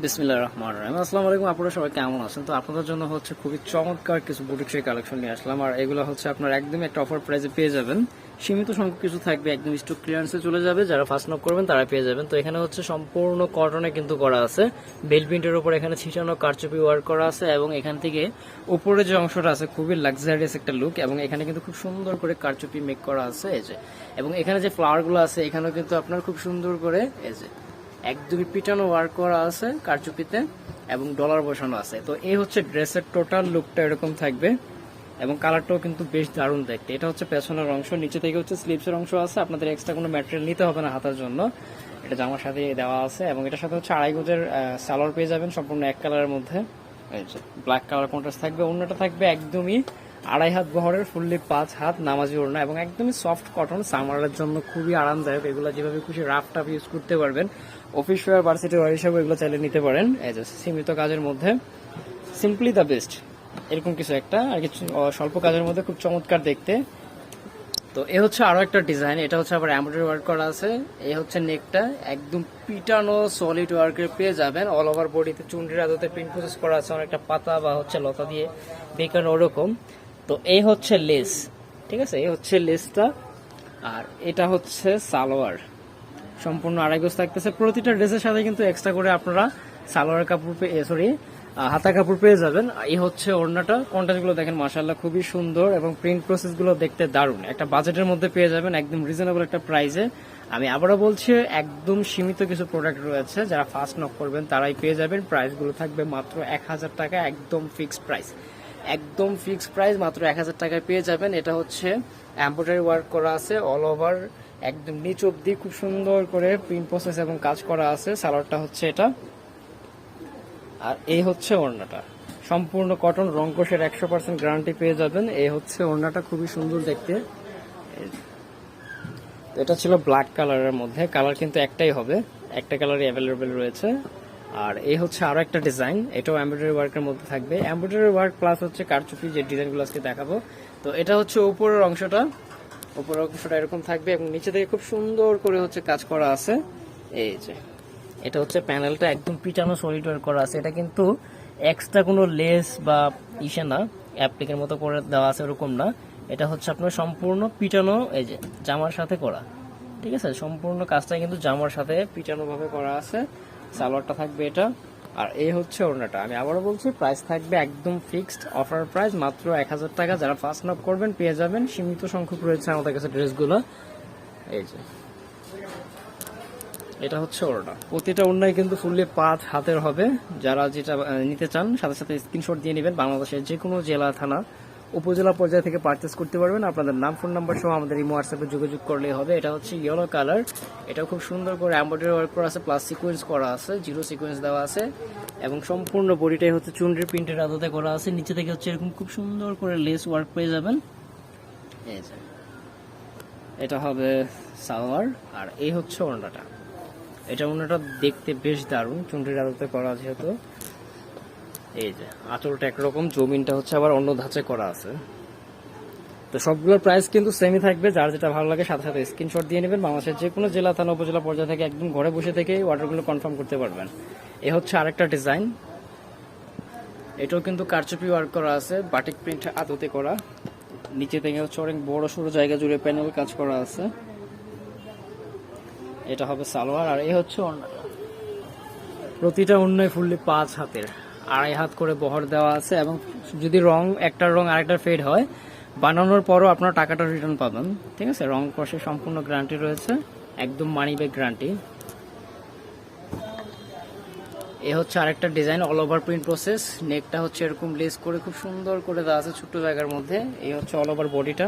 বিসমিল্লাহ রহমান রহিম। আসসালামু আলাইকুম, আপনারা সবাই কেমন আছেন? তো আপনাদের জন্য হচ্ছে খুবই চমৎকার কিছু বুটিক্সের কালেকশন নিয়ে আসলাম। আর এগুলো হচ্ছে আপনার একদমই একটা অফার প্রাইসে পেয়ে যাবেন। সীমিত সংখ্যক কিছু থাকবে, একদম স্টক ক্লিয়ারেন্সে চলে যাবে। যারা ফার্স্ট নক করবেন তারা পেয়ে যাবেন। তো এখানে হচ্ছে সম্পূর্ণ কটনে কিন্তু করা আছে। বেল প্রিন্টের উপর এখানে ছিটানো কারচুপি ওয়ার্ক করা আছে এবং এখান থেকে উপরে যে অংশটা আছে, খুবই লাক্সারিয়াস একটা লুক এবং এখানে কিন্তু খুব সুন্দর করে কারচুপি মেক করা আছে। এই যে, এবং এখানে যে ফ্লাওয়ারগুলো আছে, এখানেও কিন্তু আপনার খুব সুন্দর করে, এই যে একদমই পিটানো ওয়ার্ক করা আছে, কারচুপিতে, এবং ডলার বসানো আছে। তো এই হচ্ছে ড্রেসের টোটাল লুকটা এরকম থাকবে, এবং কালারটাও কিন্তু বেশ দারুণ দেখতে। এটা হচ্ছে পেছনের অংশ, নিচে থেকে হচ্ছে স্লিপসের অংশ আছে। আপনাদের এক্সট্রা কোনো ম্যাটেরিয়াল নিতে হবে না হাতার জন্য। এটা জামার সাথে দেওয়া আছে, এবং এটার সাথে হচ্ছে আড়াই গজের সালোয়ার পেয়ে যাবেন সম্পূর্ণ এক কালারের মধ্যে। ব্ল্যাক কালার কন্ট্রাস্ট থাকবে, অন্যটা থাকবে একদমই আড়াই হাত বহরের ফুললি পাঁচ হাত নামাজি ওড়না এবং একদমই সফট কটন সামারের জন্য খুবই আরামদায়ক। এগুলো যেভাবে খুশি রাফ টাফ ইউজ করতে পারবেন। অফিস ওয়ার ভার্সিটি ওয়ার হিসাবে এগুলো চাইলে নিতে পারেন। যে সীমিত কাজের মধ্যে। সিম্পলি দ্য বেস্ট এরকম কিছু একটা। আর কিছু স্বল্প কাজের মধ্যে খুব চমৎকার দেখতে। তো এ হচ্ছে আরও একটা ডিজাইন এটা হচ্ছে আবার এমব্রয়ডারি ওয়ার্ক করা আছে। এই হচ্ছে নেকটা একদম পিটানো সলিড ওয়ার্কের পেয়ে যাবেন। অল ওভার বডিতে চুন্ডির আদতে প্রিন্ট প্রসেস করা আছে। অনেকটা পাতা বা হচ্ছে লতা দিয়ে বেকানো ওরকম। তো এই হচ্ছে লেস ঠিক আছে? এই হচ্ছে লেসটা আর এটা হচ্ছে সালোয়ার। সম্পূর্ণ আড়াই গোজ থাকতেছে। প্রতিটা ড্রেসের সাথে কিন্তু এক্সট্রা করে আপনারা সালোয়ার কাপড় পেয়ে সরি হাতা কাপড় পেয়ে যাবেন। এই হচ্ছে ওড়নাটা। কন্টাক্ট দেখেন মাসাল্লাহ খুবই সুন্দর এবং প্রিন্ট প্রসেসগুলো দেখতে দারুণ। একটা বাজেটের মধ্যে পেয়ে যাবেন একদম রিজনেবল একটা প্রাইসে আমি আবারও বলছি, একদম সীমিত কিছু প্রোডাক্ট রয়েছে। যারা ফার্স্ট নক করবেন, তারাই পেয়ে যাবেন। প্রাইসগুলো থাকবে মাত্র এক হাজার টাকা, একদম ফিক্সড প্রাইস একদম ফিক্সড প্রাইস, মাত্র এক হাজার টাকায় পেয়ে যাবেন। এটা হচ্ছে এম্ব্রয়ডারি ওয়ার্ক করা আছে অল ওভার একদম নিচ অব্দি খুব সুন্দর করে প্রিন্ট প্রসেস এবং কাজ করা আছে। সালোয়ারটা হচ্ছে এটা। আর এই হচ্ছে ওড়নাটা। সম্পূর্ণ কটন রংকোশের একশো পার্সেন্ট গ্যারান্টি পেয়ে যাবেন। এই হচ্ছে ওড়নাটা, খুবই সুন্দর দেখতে। এটা ছিল ব্ল্যাক কালারের মধ্যে। কালার কিন্তু একটাই হবে। একটা কালারই অ্যাভেলেবেল রয়েছে। আর এই হচ্ছে আরও একটা ডিজাইন এটাও এমব্রয়ডারি ওয়ার্কের মধ্যে থাকবে। এমব্রয়ডারি ওয়ার্ক প্লাস হচ্ছে কারচুপি যে ডিজাইনগুলো আজকে দেখাবো। তো এটা হচ্ছে উপরের অংশটা। উপরের অংশটা এরকম থাকবে এবং নিচে থেকে খুব সুন্দর করে হচ্ছে কাজ করা আছে। এই যে, এটা হচ্ছে প্যানেলটা একদম পিটানো সলিড ওয়ার্ক করা আছে। এটা কিন্তু এক্সট্রা কোনো লেস বা ইসে না অ্যাপ্লিকের মতো করে দেওয়া আছে ওরকম না। এটা হচ্ছে আপনার সম্পূর্ণ পিটানো, এই যে, জামার সাথে করা। ঠিক আছে? সম্পূর্ণ কাজটা কিন্তু জামার সাথে পিটানো ভাবে করা আছে। সালোয়ারটা থাকবে এটা। আর এই হচ্ছে ওড়নাটা। আমি আবারও বলছি প্রাইস থাকবে একদম ফিক্সড অফার প্রাইস মাত্র এক হাজার টাকা। যারা ফার্স্ট নক করবেন, পেয়ে যাবেন। সীমিত সংখ্যক রয়েছে আমাদের কাছে ড্রেসগুলো। এই যে। এটা হচ্ছে ওড়না। প্রতিটা ওড়নায় কিন্তু ফুললি পাঁচ হাতের হবে। যারা যেটা নিতে চান, সাথে সাথে স্ক্রিনশট দিয়ে নেবেন। বাংলাদেশের যে কোনো জেলা, থানা উপজেলা পর্যায়ে থেকে পারচেস করতে পারবেন। আপনাদের নাম ফোন নাম্বার সহ আমাদের এই হোয়াটসঅ্যাপে যোগাযোগ করলেই হবে। এটা হচ্ছে ইয়েলো কালার এটা খুব সুন্দর করে এমব্রয়ডারি ওয়ার্ক করা আছে প্লাস সিকোয়েন্স করা আছে জিরো সিকোয়েন্স দেওয়া আছে। এবং সম্পূর্ণ বডিটাই হচ্ছে চুনরির প্রিন্টের আদতে করা আছে। নিচে থেকে হচ্ছে এরকম খুব সুন্দর করে লেস ওয়ার্ক পেয়ে যাবেন। এটা হবে সালোয়ার। আর এই হচ্ছে ওড়নাটা। এটা ওড়নাটা দেখতে বেশ দারুণ। চুনরির আদতে করা যেহেতু। এই যে, আঁচলটা একরকম, জমিনটা হচ্ছে আবার অন্য ধাঁচে করা আছে। তো সবগুলোর প্রাইস কিন্তু সেমই থাকবে, যার যেটা ভালো লাগে সাথে সাথে স্ক্রিনশট দিয়ে নেবেন। বাংলাদেশের যে কোনো জেলা, থানা, উপজেলা পর্যায়ে থেকে একদম ঘরে বসে থেকে অর্ডারগুলো কনফার্ম করতে পারবেন। এ হচ্ছে আরেকটা ডিজাইন এটাও কিন্তু কারচুপি ওয়ার্ক করা আছে বাটিক প্রিন্ট আদতে করা। নিচে থেকে হচ্ছে অনেক বড় সড়ো জায়গা জুড়ে প্যানেল কাজ করা আছে। এটা হবে সালোয়ার, আর এই হচ্ছে প্রতিটা অন্যই ফুললি পাঁচ হাতের। আড়াই হাত করে বহর দেওয়া আছে এবং যদি রং একটার রং আরেকটার ফেড হয়, বানানোর পরও আপনার টাকাটা রিটার্ন পাবেন। ঠিক আছে? রং কষে সম্পূর্ণ গ্যারান্টি রয়েছে। একদম মানি ব্যাগ গ্যারান্টি এ হচ্ছে আরেকটা design all over print process নেকটা হচ্ছে এরকম লেস করে খুব সুন্দর করে দেওয়া আছে ছোট্ট জায়গার মধ্যে। এই হচ্ছে অল ওভার বডিটা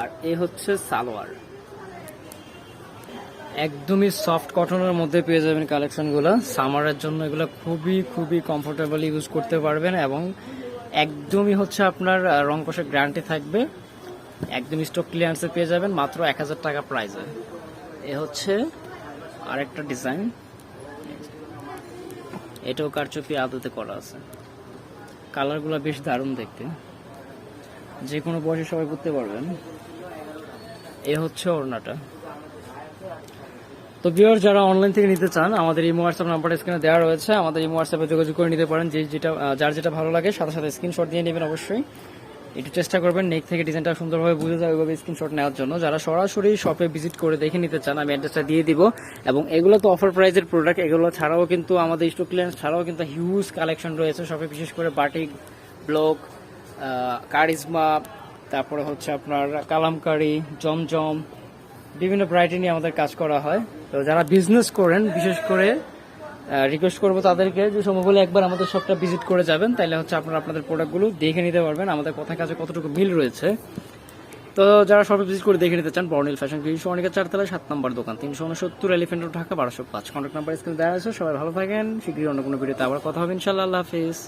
আর এ হচ্ছে সালোয়ার। একদমই সফট কটনের মধ্যে পেয়ে যাবেন কালেকশনগুলো সামারের জন্য এগুলো খুবই খুবই কমফোর্টেবল ইউজ করতে পারবেন এবং একদমই হচ্ছে আপনার রং কষের গ্যারান্টি থাকবে। একদম স্টক ক্লিয়ারেন্সে পেয়ে যাবেন মাত্র এক হাজার টাকা প্রাইসে এ। হচ্ছে আরেকটা ডিজাইন এটাও কারচুপি আদতে করা আছে। কালারগুলো বেশ দারুণ দেখতে। যে কোনো বয়সে সবাই করতে পারবেন। এ হচ্ছে ওড়নাটা। তো ভিউয়ার যারা অনলাইন থেকে নিতে চান, আমাদের এই হোয়াটসঅ্যাপ নাম্বারটা স্ক্রিনে দেওয়া রয়েছে। আমাদের এই হোয়াটসঅ্যাপে যোগাযোগ করে নিতে পারেন। যে যেটা যার যেটা ভালো লাগে, সাথে সাথে স্ক্রিনশট দিয়ে নেবেন অবশ্যই। একটু চেষ্টা করবেন নেক থেকে ডিজাইনটা সুন্দরভাবে বুঝে যায় ওইভাবে স্ক্রিনশট নেওয়ার জন্য। যারা সরাসরি শপে ভিজিট করে দেখে নিতে চান, আমি অ্যাড্রেসটা দিয়ে দিব। এবং এগুলো তো অফার প্রাইজের প্রোডাক্ট এগুলো ছাড়াও কিন্তু আমাদের স্টক ক্লিয়ারেন্স ছাড়াও কিন্তু হিউজ কালেকশন রয়েছে শপে বিশেষ করে বাটিক ব্লক কারিজমা তারপরে হচ্ছে আপনার কালামকারি, জমজম বিভিন্ন ভ্যারাইটি নিয়ে আমাদের কাজ করা হয়। তো যারা বিজনেস করেন, বিশেষ করে রিকোয়েস্ট করব তাদেরকে যে সম্ভব একবার আমাদের শপটা ভিজিট করে যাবেন। তাহলে হচ্ছে আপনারা আপনাদের প্রোডাক্টগুলো দেখে নিতে পারবেন। আমাদের কথা কাজে কতটুকু মিল রয়েছে। তো যারা শপে ভিজিট করে দেখে নিতে চান বর্ণিল ফ্যাশন কৃষি অনেকের চারতলা, সাত নম্বর দোকান, তিনশো উনসত্তর এলিফেন্ট ঢাকা বারোশো পাঁচ। কন্ট্যাক্ট নাম্বার স্ক্রিন দেওয়া আছে, সবাই ভালো থাকেন। শীঘ্রই অন্য কোনো ভিডিওতে আবার কথা হবে। ইনশাল্লাহ, আল্লাহ হাফিজ।